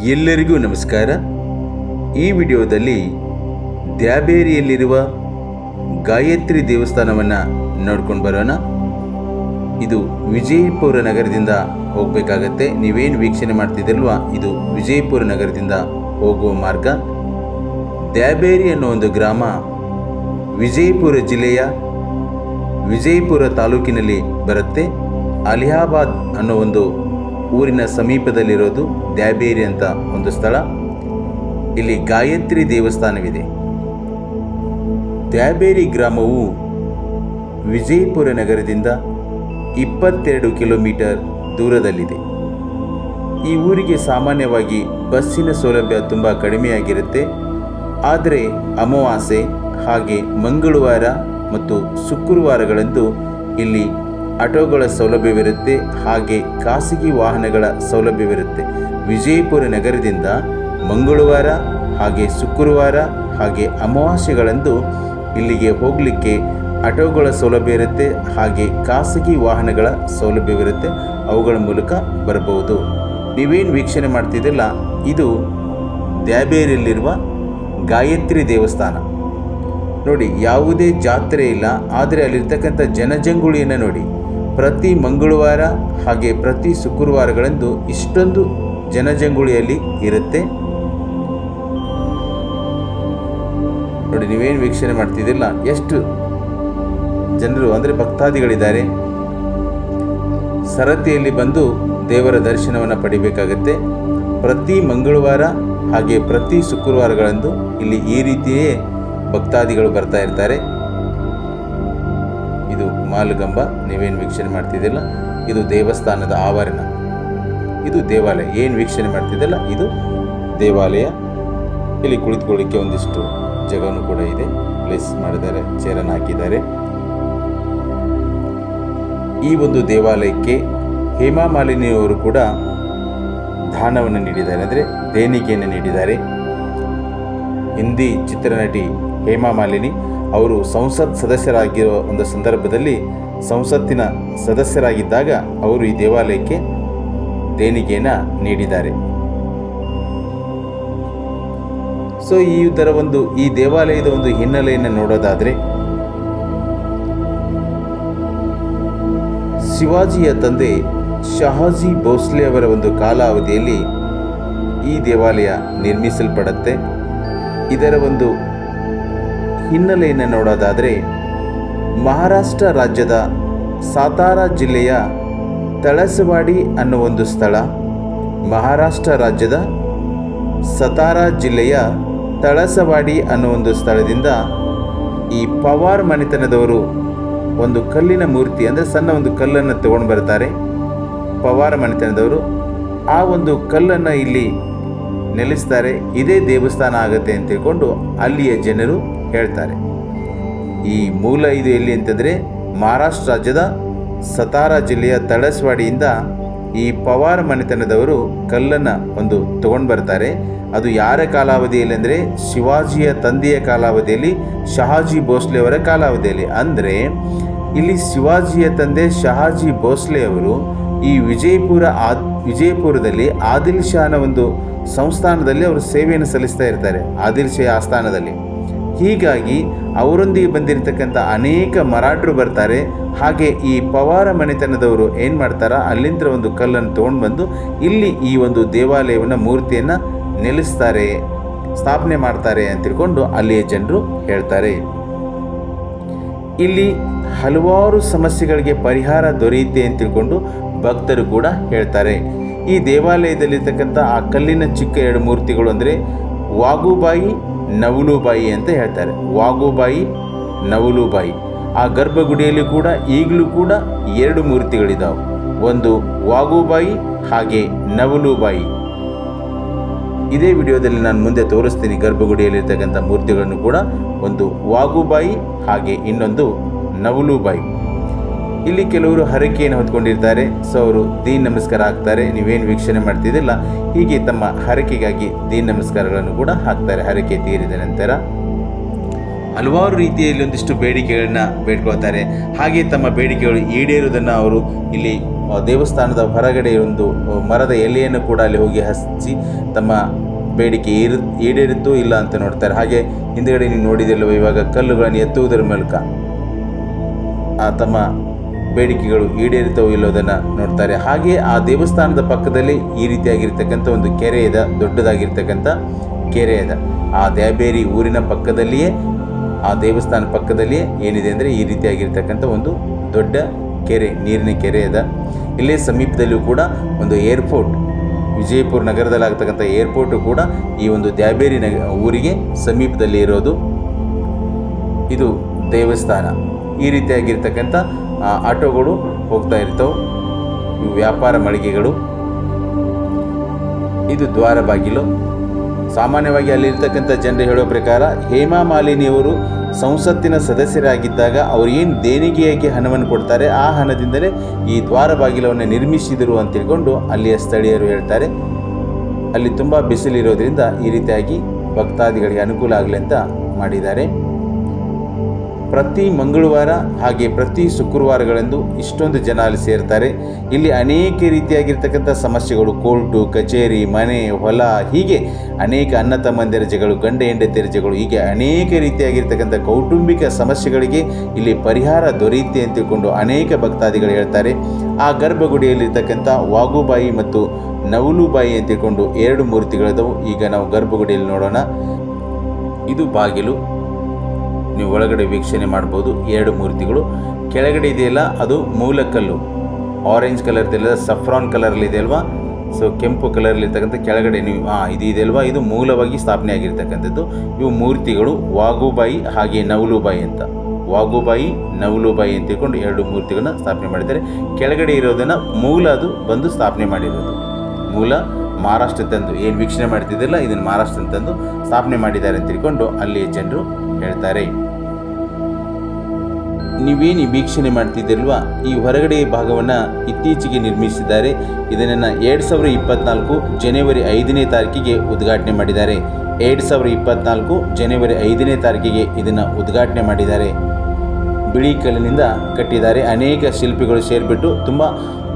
ಎಲ್ಲರಿಗೂ ನಮಸ್ಕಾರ. ಈ ವಿಡಿಯೋದಲ್ಲಿ ದ್ಯಾಬೇರಿಯಲ್ಲಿರುವ ಗಾಯತ್ರಿ ದೇವಸ್ಥಾನವನ್ನು ನೋಡ್ಕೊಂಡು ಬರೋಣ. ಇದು ವಿಜಯಪುರ ನಗರದಿಂದ ಹೋಗಬೇಕಾಗತ್ತೆ. ನೀವೇನು ವೀಕ್ಷಣೆ ಮಾಡ್ತಿದ್ದಲ್ವಾ ಇದು ವಿಜಯಪುರ ನಗರದಿಂದ ಹೋಗುವ ಮಾರ್ಗ. ದ್ಯಾಬೇರಿ ಅನ್ನೋ ಒಂದು ಗ್ರಾಮ ವಿಜಯಪುರ ಜಿಲ್ಲೆಯ ವಿಜಯಪುರ ತಾಲೂಕಿನಲ್ಲಿ ಬರುತ್ತೆ. ಅಲಿಹಾಬಾದ್ ಅನ್ನೋ ಒಂದು ಊರಿನ ಸಮೀಪದಲ್ಲಿರೋದು ದ್ಯಾಬೇರಿ ಅಂತ ಒಂದು ಸ್ಥಳ. ಇಲ್ಲಿ ಗಾಯತ್ರಿ ದೇವಸ್ಥಾನವಿದೆ. ದ್ಯಾಬೇರಿ ಗ್ರಾಮವು ವಿಜಯಪುರ ನಗರದಿಂದ ಇಪ್ಪತ್ತೆರಡು ಕಿಲೋಮೀಟರ್ ದೂರದಲ್ಲಿದೆ. ಈ ಊರಿಗೆ ಸಾಮಾನ್ಯವಾಗಿ ಬಸ್ಸಿನ ಸೌಲಭ್ಯ ತುಂಬ ಕಡಿಮೆಯಾಗಿರುತ್ತೆ. ಆದರೆ ಅಮಾವಾಸ್ಯೆ, ಹಾಗೆ ಮಂಗಳವಾರ ಮತ್ತು ಶುಕ್ರವಾರಗಳಂದು ಇಲ್ಲಿ ಆಟೋಗಳ ಸೌಲಭ್ಯವಿರುತ್ತೆ, ಹಾಗೆ ಖಾಸಗಿ ವಾಹನಗಳ ಸೌಲಭ್ಯವಿರುತ್ತೆ. ವಿಜಯಪುರ ನಗರದಿಂದ ಮಂಗಳವಾರ ಹಾಗೆ ಶುಕ್ರವಾರ ಹಾಗೆ ಅಮಾವಾಸ್ಯೆಗಳಂದು ಇಲ್ಲಿಗೆ ಹೋಗಲಿಕ್ಕೆ ಆಟೋಗಳ ಸೌಲಭ್ಯ ಇರುತ್ತೆ, ಹಾಗೆ ಖಾಸಗಿ ವಾಹನಗಳ ಸೌಲಭ್ಯವಿರುತ್ತೆ, ಅವುಗಳ ಮೂಲಕ ಬರಬಹುದು. ನೀವೇನು ವೀಕ್ಷಣೆ ಮಾಡ್ತಿದ್ದಿಲ್ಲ ಇದು ದ್ಯಾಬೇರಿಯಲ್ಲಿರುವ ಗಾಯತ್ರಿ ದೇವಸ್ಥಾನ. ನೋಡಿ, ಯಾವುದೇ ಜಾತ್ರೆ ಇಲ್ಲ, ಆದರೆ ಅಲ್ಲಿರ್ತಕ್ಕಂಥ ಜನಜಂಗುಳಿಯನ್ನು ನೋಡಿ. ಪ್ರತಿ ಮಂಗಳವಾರ ಹಾಗೆ ಪ್ರತಿ ಶುಕ್ರವಾರಗಳಂದು ಇಷ್ಟೊಂದು ಜನಜಂಗುಳಿಯಲ್ಲಿ ಇರುತ್ತೆ. ನೋಡಿ, ನೀವೇನು ವೀಕ್ಷಣೆ ಮಾಡ್ತಿದ್ದಿಲ್ಲ ಎಷ್ಟು ಜನರು ಅಂದರೆ ಭಕ್ತಾದಿಗಳಿದ್ದಾರೆ. ಸರತಿಯಲ್ಲಿ ಬಂದು ದೇವರ ದರ್ಶನವನ್ನು ಪಡಿಬೇಕಾಗತ್ತೆ. ಪ್ರತಿ ಮಂಗಳವಾರ ಹಾಗೆ ಪ್ರತಿ ಶುಕ್ರವಾರಗಳಂದು ಇಲ್ಲಿ ಈ ರೀತಿಯೇ ಭಕ್ತಾದಿಗಳು ಬರ್ತಾ ಇರ್ತಾರೆ. ಇದು ಮಾಲುಗಂಬ ನೀವೇನು ವೀಕ್ಷಣೆ ಮಾಡ್ತಿದ್ದಿಲ್ಲ? ಇದು ದೇವಸ್ಥಾನದ ಆವರಣ. ಇದು ದೇವಾಲಯ. ಏನು ವೀಕ್ಷಣೆ ಮಾಡ್ತಿದ್ದಲ್ಲ? ಇದು ದೇವಾಲಯ. ಇಲ್ಲಿ ಕುಳಿತುಕೊಳ್ಳಿಕ್ಕೆ ಒಂದಿಷ್ಟು ಜಾಗನೂ ಕೂಡ ಇದೆ. ಪ್ಲೇಸ್ ಮಾಡಿದ್ದಾರೆ, ಚೇರನ್ನು ಹಾಕಿದ್ದಾರೆ. ಈ ಒಂದು ದೇವಾಲಯಕ್ಕೆ ಹೇಮಾ ಮಾಲಿನಿಯವರು ಕೂಡ ದಾನವನ್ನು ನೀಡಿದ್ದಾರೆ. ಅಂದರೆ ದೇಣಿಗೆಯನ್ನು ನೀಡಿದ್ದಾರೆ. ಹಿಂದಿ ಚಿತ್ರನಟಿ ಹೇಮಾ ಮಾಲಿನಿ ಅವರು ಸಂಸತ್ ಸದಸ್ಯರಾಗಿರೋ ಒಂದು ಸಂದರ್ಭದಲ್ಲಿ ಸಂಸತ್ತಿನ ಸದಸ್ಯರಾಗಿದ್ದಾಗ ಅವರು ಈ ದೇವಾಲಯಕ್ಕೆ ದೇಣಿಗೆಯನ್ನ ನೀಡಿದ್ದಾರೆ. ಸೊ ಈ ಇದರ ಒಂದು, ಈ ದೇವಾಲಯದ ಒಂದು ಹಿನ್ನೆಲೆಯನ್ನು ನೋಡೋದಾದರೆ, ಶಿವಾಜಿಯ ತಂದೆ ಶಹಾಜಿ ಭೋಸ್ಲೆ ಅವರ ಒಂದು ಕಾಲಾವಧಿಯಲ್ಲಿ ಈ ದೇವಾಲಯ ನಿರ್ಮಿಸಲ್ಪಡುತ್ತೆ. ಇದರ ಒಂದು ಹಿನ್ನೆಲೆಯನ್ನು ನೋಡೋದಾದರೆ ಮಹಾರಾಷ್ಟ್ರ ರಾಜ್ಯದ ಸಾತಾರ ಜಿಲ್ಲೆಯ ತಳಸವಾಡಿ ಅನ್ನೋ ಒಂದು ಸ್ಥಳ. ಮಹಾರಾಷ್ಟ್ರ ರಾಜ್ಯದ ಸತಾರ ಜಿಲ್ಲೆಯ ತಳಸವಾಡಿ ಅನ್ನೋ ಒಂದು ಸ್ಥಳದಿಂದ ಈ ಪವಾರ್ ಮನೆತನದವರು ಒಂದು ಕಲ್ಲಿನ ಮೂರ್ತಿ ಅಂದರೆ ಸಣ್ಣ ಒಂದು ಕಲ್ಲನ್ನು ತಗೊಂಡು ಬರ್ತಾರೆ. ಪವಾರ ಮನೆತನದವರು ಆ ಒಂದು ಕಲ್ಲನ್ನು ಇಲ್ಲಿ ನೆಲೆಸ್ತಾರೆ. ಇದೇ ದೇವಸ್ಥಾನ ಆಗುತ್ತೆ ಅಂತ ತಿಳ್ಕೊಂಡು ಅಲ್ಲಿಯ ಜನರು ಹೇಳ್ತಾರೆ. ಈ ಮೂಲ ಇದು ಎಲ್ಲಿ ಅಂತಂದರೆ ಮಹಾರಾಷ್ಟ್ರ ರಾಜ್ಯದ ಸತಾರಾ ಜಿಲ್ಲೆಯ ತಳಸ್ವಾಡಿಯಿಂದ ಈ ಪವಾರ ಮನೆತನದವರು ಕಲ್ಲನ್ನು ಒಂದು ತಗೊಂಡು ಬರ್ತಾರೆ. ಅದು ಯಾರ ಕಾಲಾವಧಿಯಲ್ಲಿ ಅಂದರೆ ಶಿವಾಜಿಯ ತಂದೆಯ ಕಾಲಾವಧಿಯಲ್ಲಿ, ಶಹಾಜಿ ಭೋಸ್ಲೆ ಅವರ ಕಾಲಾವಧಿಯಲ್ಲಿ. ಅಂದರೆ ಇಲ್ಲಿ ಶಿವಾಜಿಯ ತಂದೆ ಶಹಾಜಿ ಭೋಸ್ಲೆ ಅವರು ಈ ವಿಜಯಪುರ ಆದ್, ವಿಜಯಪುರದಲ್ಲಿ ಆದಿಲ್ ಶಾನ ಒಂದು ಸಂಸ್ಥಾನದಲ್ಲಿ ಅವರು ಸೇವೆಯನ್ನು ಸಲ್ಲಿಸ್ತಾ ಇರ್ತಾರೆ, ಆದಿಲ್ ಶಾ ಆಸ್ಥಾನದಲ್ಲಿ. ಹೀಗಾಗಿ ಅವರೊಂದಿಗೆ ಬಂದಿರತಕ್ಕಂಥ ಅನೇಕ ಮರಾಠರು ಬರ್ತಾರೆ. ಹಾಗೆ ಈ ಪವಾರ ಮನೆತನದವರು ಏನು ಮಾಡ್ತಾರ? ಅಲ್ಲಿಂದ ಒಂದು ಕಲ್ಲನ್ನು ತೊಗೊಂಡು ಬಂದು ಇಲ್ಲಿ ಈ ಒಂದು ದೇವಾಲಯವನ್ನು ಮೂರ್ತಿಯನ್ನು ನೆಲೆಸ್ತಾರೆ, ಸ್ಥಾಪನೆ ಮಾಡ್ತಾರೆ ಅಂತ ತಿಳ್ಕೊಂಡು ಅಲ್ಲಿಯ ಜನರು ಹೇಳ್ತಾರೆ. ಇಲ್ಲಿ ಹಲವಾರು ಸಮಸ್ಯೆಗಳಿಗೆ ಪರಿಹಾರ ದೊರೆಯುತ್ತೆ ಅಂತ ತಿಳ್ಕೊಂಡು ಭಕ್ತರು ಕೂಡ ಹೇಳ್ತಾರೆ. ಈ ದೇವಾಲಯದಲ್ಲಿರ್ತಕ್ಕಂಥ ಆ ಕಲ್ಲಿನ ಚಿಕ್ಕ ಎರಡು ಮೂರ್ತಿಗಳು ಅಂದರೆ ವಾಗುಬಾಯಿ ನವಲುಬಾಯಿ ಅಂತ ಹೇಳ್ತಾರೆ. ವಾಗುಬಾಯಿ, ನವಲುಬಾಯಿ. ಆ ಗರ್ಭಗುಡಿಯಲ್ಲಿ ಕೂಡ ಈಗಲೂ ಕೂಡ ಎರಡು ಮೂರ್ತಿಗಳಿದ್ದಾವೆ ಒಂದು ವಾಗುಬಾಯಿ, ಹಾಗೆ ನವಲುಬಾಯಿ. ಇದೇ ವಿಡಿಯೋದಲ್ಲಿ ನಾನು ಮುಂದೆ ತೋರಿಸ್ತೀನಿ ಗರ್ಭಗುಡಿಯಲ್ಲಿರ್ತಕ್ಕಂಥ ಮೂರ್ತಿಗಳನ್ನು ಕೂಡ. ಒಂದು ವಾಗುಬಾಯಿ, ಹಾಗೆ ಇನ್ನೊಂದು ನವಲುಬಾಯಿ. ಇಲ್ಲಿ ಕೆಲವರು ಹರಕೆಯನ್ನು ಹೊತ್ಕೊಂಡಿರ್ತಾರೆ. ಸೊ ಅವರು ದೀನ್ ನಮಸ್ಕಾರ ಹಾಕ್ತಾರೆ. ನೀವೇನು ವೀಕ್ಷಣೆ ಮಾಡ್ತಿದ್ದಿಲ್ಲ, ಹೀಗೆ ತಮ್ಮ ಹರಕೆಗಾಗಿ ದೀನ್ ನಮಸ್ಕಾರಗಳನ್ನು ಕೂಡ ಹಾಕ್ತಾರೆ. ಹರಕೆ ತೀರಿದ ನಂತರ ಹಲವಾರು ರೀತಿಯಲ್ಲಿ ಒಂದಿಷ್ಟು ಬೇಡಿಕೆಗಳನ್ನ ಬೇಡ್ಕೊಳ್ತಾರೆ. ಹಾಗೆ ತಮ್ಮ ಬೇಡಿಕೆಗಳು ಈಡೇರುವುದನ್ನು ಅವರು ಇಲ್ಲಿ ದೇವಸ್ಥಾನದ ಹೊರಗಡೆ ಒಂದು ಮರದ ಎಲೆಯನ್ನು ಕೂಡ ಅಲ್ಲಿ ಹೋಗಿ ಹಚ್ಚಿ ತಮ್ಮ ಬೇಡಿಕೆ ಈರು ಈಡೇರಿತು ಇಲ್ಲ ಅಂತ ನೋಡ್ತಾರೆ. ಹಾಗೆ ಹಿಂದುಗಡೆ ನೀವು ನೋಡಿದಿಲ್ಲವೋ, ಇವಾಗ ಕಲ್ಲುಗಳನ್ನು ಎತ್ತುವುದರ ಮೂಲಕ ಆ ತಮ್ಮ ಬೇಡಿಕೆಗಳು ಈಡೇರುತ್ತವೋ ಇಲ್ಲೋದನ್ನು ನೋಡ್ತಾರೆ. ಹಾಗೆ ಆ ದೇವಸ್ಥಾನದ ಪಕ್ಕದಲ್ಲಿ ಈ ರೀತಿಯಾಗಿರ್ತಕ್ಕಂಥ ಒಂದು ಕೆರೆ ಇದೆ, ದೊಡ್ಡದಾಗಿರ್ತಕ್ಕಂಥ ಕೆರೆ ಇದೆ. ಆ ದ್ಯಾಬೇರಿ ಊರಿನ ಪಕ್ಕದಲ್ಲಿಯೇ, ಆ ದೇವಸ್ಥಾನ ಪಕ್ಕದಲ್ಲಿಯೇ ಏನಿದೆ ಅಂದರೆ ಈ ರೀತಿಯಾಗಿರ್ತಕ್ಕಂಥ ಒಂದು ದೊಡ್ಡ ಕೆರೆ, ನೀರಿನ ಕೆರೆ ಇದೆ. ಇಲ್ಲೇ ಸಮೀಪದಲ್ಲಿಯೂ ಕೂಡ ಒಂದು ಏರ್ಪೋರ್ಟ್, ವಿಜಯಪುರ ನಗರದಲ್ಲಾಗತಕ್ಕಂಥ ಏರ್ಪೋರ್ಟು ಕೂಡ ಈ ಒಂದು ದ್ಯಾಬೇರಿ ನಗ, ಊರಿಗೆ ಸಮೀಪದಲ್ಲಿ ಇರೋದು. ಇದು ದೇವಸ್ಥಾನ. ಈ ರೀತಿಯಾಗಿರ್ತಕ್ಕಂಥ ಆಟೋಗಳು ಹೋಗ್ತಾ ಇರ್ತವೆ. ಇವು ವ್ಯಾಪಾರ ಮಳಿಗೆಗಳು. ಇದು ದ್ವಾರ ಬಾಗಿಲು. ಸಾಮಾನ್ಯವಾಗಿ ಅಲ್ಲಿರ್ತಕ್ಕಂಥ ಜನರು ಹೇಳೋ ಪ್ರಕಾರ ಹೇಮಾ ಮಾಲಿನಿಯವರು ಸಂಸತ್ತಿನ ಸದಸ್ಯರಾಗಿದ್ದಾಗ ಅವರು ಏನು ದೇಣಿಗೆಯಾಗಿ ಹಣವನ್ನು ಕೊಡ್ತಾರೆ ಆ ಹಣದಿಂದಲೇ ಈ ದ್ವಾರ ಬಾಗಿಲವನ್ನು ನಿರ್ಮಿಸಿದರು ಅಂತ ತಿಳ್ಕೊಂಡು ಅಲ್ಲಿಯ ಸ್ಥಳೀಯರು ಹೇಳ್ತಾರೆ. ಅಲ್ಲಿ ತುಂಬ ಬಿಸಿಲಿರೋದ್ರಿಂದ ಈ ರೀತಿಯಾಗಿ ಭಕ್ತಾದಿಗಳಿಗೆ ಅನುಕೂಲ ಆಗಲಿ ಅಂತ ಮಾಡಿದ್ದಾರೆ. ಪ್ರತಿ ಮಂಗಳವಾರ ಹಾಗೆ ಪ್ರತಿ ಶುಕ್ರವಾರಗಳಂದು ಇಷ್ಟೊಂದು ಜನ ಅಲ್ಲಿ ಸೇರ್ತಾರೆ. ಇಲ್ಲಿ ಅನೇಕ ರೀತಿಯಾಗಿರ್ತಕ್ಕಂಥ ಸಮಸ್ಯೆಗಳು, ಕೋರ್ಟು, ಕಚೇರಿ, ಮನೆ, ಹೊಲ, ಹೀಗೆ ಅನೇಕ ಅನ್ನ ತಮ್ಮಂದಿರ ಜಗಳು ಗಂಡ ಹೆಂಡತಿಯರ ಜಗಳು ಹೀಗೆ ಅನೇಕ ರೀತಿಯಾಗಿರ್ತಕ್ಕಂಥ ಕೌಟುಂಬಿಕ ಸಮಸ್ಯೆಗಳಿಗೆ ಇಲ್ಲಿ ಪರಿಹಾರ ದೊರೆಯುತ್ತೆ ಅಂತ ತಿಳ್ಕೊಂಡು ಅನೇಕ ಭಕ್ತಾದಿಗಳು ಹೇಳ್ತಾರೆ. ಆ ಗರ್ಭಗುಡಿಯಲ್ಲಿರ್ತಕ್ಕಂಥ ವಾಗುಬಾಯಿ ಮತ್ತು ನವಲುಬಾಯಿ ಅಂತ ತಿಳ್ಕೊಂಡು ಎರಡು ಮೂರ್ತಿಗಳಿದವು. ಈಗ ನಾವು ಗರ್ಭಗುಡಿಯಲ್ಲಿ ನೋಡೋಣ. ಇದು ಬಾಗಿಲು. ನೀವು ಒಳಗಡೆ ವೀಕ್ಷಣೆ ಮಾಡ್ಬೋದು. ಎರಡು ಮೂರ್ತಿಗಳು. ಕೆಳಗಡೆ ಇದೆಯಲ್ಲ, ಅದು ಮೂಲಕಲ್ಲು ಆರೆಂಜ್ ಕಲರ್ದಿಲ್ಲ ಸಫ್ರಾನ್ ಕಲರಲ್ಲಿ ಇದೆ ಅಲ್ವಾ? ಸೊ ಕೆಂಪು ಕಲರಲ್ಲಿ ಇರ್ತಕ್ಕಂಥ ಕೆಳಗಡೆ ನೀವು ಹಾಂ ಇದು ಇದೆಯಲ್ವಾ ಇದು ಮೂಲವಾಗಿ ಸ್ಥಾಪನೆ ಆಗಿರ್ತಕ್ಕಂಥದ್ದು. ಇವು ಮೂರ್ತಿಗಳು, ವಾಗುಬಾಯಿ ಹಾಗೆ ನವಲುಬಾಯಿ ಅಂತ. ವಾಗುಬಾಯಿ, ನವಲುಬಾಯಿ ಅಂತ ತಿಳ್ಕೊಂಡು ಎರಡು ಮೂರ್ತಿಗಳನ್ನ ಸ್ಥಾಪನೆ ಮಾಡಿದ್ದಾರೆ. ಕೆಳಗಡೆ ಇರೋದನ್ನು ಮೂಲ ಅದು ಬಂದು ಸ್ಥಾಪನೆ ಮಾಡಿರೋದು. ಮೂಲ ಮಹಾರಾಷ್ಟ್ರ ತಂದು. ಏನು ವೀಕ್ಷಣೆ ಮಾಡ್ತಿದ್ದಿಲ್ಲ ಇದನ್ನು ಮಹಾರಾಷ್ಟ್ರ ತಂದು ಸ್ಥಾಪನೆ ಮಾಡಿದ್ದಾರೆ ಅಂತ ತಿಳ್ಕೊಂಡು ಅಲ್ಲಿಯ ಜನರು ಹೇಳ್ತಾರೆ. ನೀವೇನು ವೀಕ್ಷಣೆ ಮಾಡ್ತಿದ್ದಿಲ್ವಾ ಈ ಹೊರಗಡೆ ಭಾಗವನ್ನು ಇತ್ತೀಚೆಗೆ ನಿರ್ಮಿಸಿದ್ದಾರೆ. ಇದನ್ನು ಎರಡು ಸಾವಿರ ಇಪ್ಪತ್ನಾಲ್ಕು ಜನವರಿ ಐದನೇ ತಾರೀಕಿಗೆ ಉದ್ಘಾಟನೆ ಮಾಡಿದ್ದಾರೆ. ಎರಡು ಸಾವಿರ ಇಪ್ಪತ್ನಾಲ್ಕು ಜನವರಿ ಐದನೇ ತಾರೀಕಿಗೆ ಇದನ್ನು ಉದ್ಘಾಟನೆ ಮಾಡಿದ್ದಾರೆ. ಬಿಳಿ ಕಲ್ಲಿನಿಂದ ಕಟ್ಟಿದ್ದಾರೆ. ಅನೇಕ ಶಿಲ್ಪಿಗಳು ಸೇರಿಬಿಟ್ಟು ತುಂಬ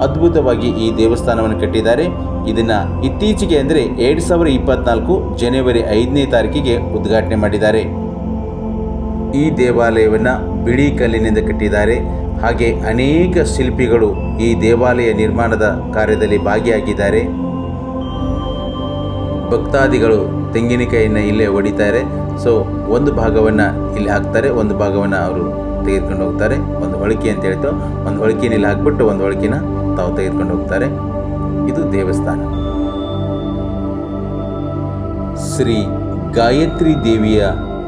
ಅದ್ಭುತವಾಗಿ ಈ ದೇವಸ್ಥಾನವನ್ನು ಕಟ್ಟಿದ್ದಾರೆ. ಇದನ್ನು ಇತ್ತೀಚೆಗೆ ಅಂದರೆ ಎರಡು ಸಾವಿರ ಇಪ್ಪತ್ನಾಲ್ಕು ಜನವರಿ ಐದನೇ ತಾರೀಕಿಗೆ ಉದ್ಘಾಟನೆ ಮಾಡಿದ್ದಾರೆ. ಈ ದೇವಾಲಯವನ್ನು ಬಿಳಿ ಕಲ್ಲಿನಿಂದ ಕಟ್ಟಿದ್ದಾರೆ. ಹಾಗೆ ಅನೇಕ ಶಿಲ್ಪಿಗಳು ಈ ದೇವಾಲಯ ನಿರ್ಮಾಣದ ಕಾರ್ಯದಲ್ಲಿ ಭಾಗಿಯಾಗಿದ್ದಾರೆ. ಭಕ್ತಾದಿಗಳು ತೆಂಗಿನಕಾಯಿಯನ್ನು ಇಲ್ಲೇ ಹೊಡಿತಾರೆ ಸೊ ಒಂದು ಭಾಗವನ್ನು ಇಲ್ಲಿ ಹಾಕ್ತಾರೆ, ಒಂದು ಭಾಗವನ್ನು ಅವರು ತೆಗೆದುಕೊಂಡು ಹೋಗ್ತಾರೆ. ಒಂದು ಹೊಳಕೆ ಅಂತ ಹೇಳ್ತು ಒಂದು ಹೊಳಕಿನ ಇಲ್ಲಿ ಹಾಕ್ಬಿಟ್ಟು ಒಂದು ಹೊಳಕಿನ ತಾವು ತೆಗೆದುಕೊಂಡು ಹೋಗ್ತಾರೆ. ಇದು ದೇವಸ್ಥಾನ. ಶ್ರೀ ಗಾಯತ್ರಿ ದೇವಿಯ